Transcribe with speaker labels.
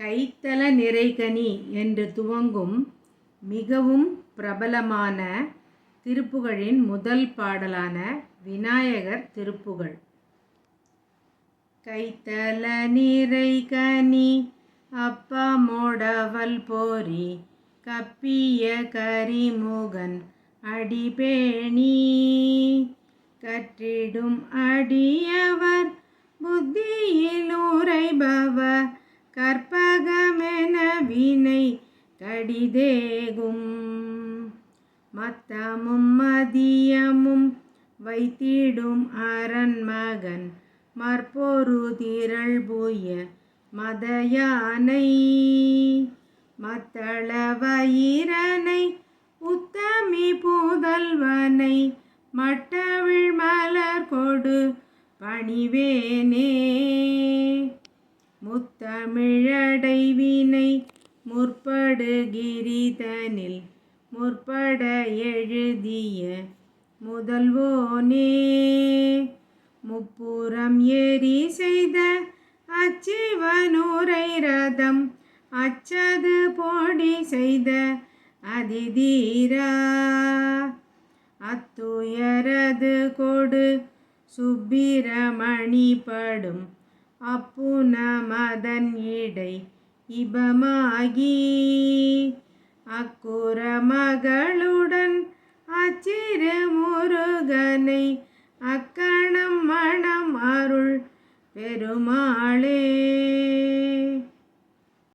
Speaker 1: நிறைகனி என்று துவங்கும் மிகவும் பிரபலமான திருப்புகழின் முதல் பாடலான விநாயகர் திருப்புகழ். கைத்தல நிறைகனி அப்பா அப்பமோடவல் போரி கப்பிய கரிமுகன் அடிபேணி. கற்றிடும் அடியவர் புத்தியில் உரைபவர் கடிதேகும் மத்தமும் மதியமும் வைத்திடும் அரண்மகன் மற்பொரு திரள் புய மதயானை மத்தள வயிரனை உத்தமி புதல்வனை மட்டவிழ் மலர் கொடு பணிவேனே முத்தமிழடைவினை முற்படுகிரிதனில் முற்பட எழுதிய முதல்வோனே முப்புறம் ஏறி செய்த அச்சிவனூரை ரதம் அச்சது போடி செய்த அதிதீரா. அத்துயரது கொடு சுப்பிரமணி படும் அப்புன மதன் இடை இபமாகி அக்குற மகளுடன் அச்சிறு முருகனை அக்கணம் மணம் அருள் பெருமாளே.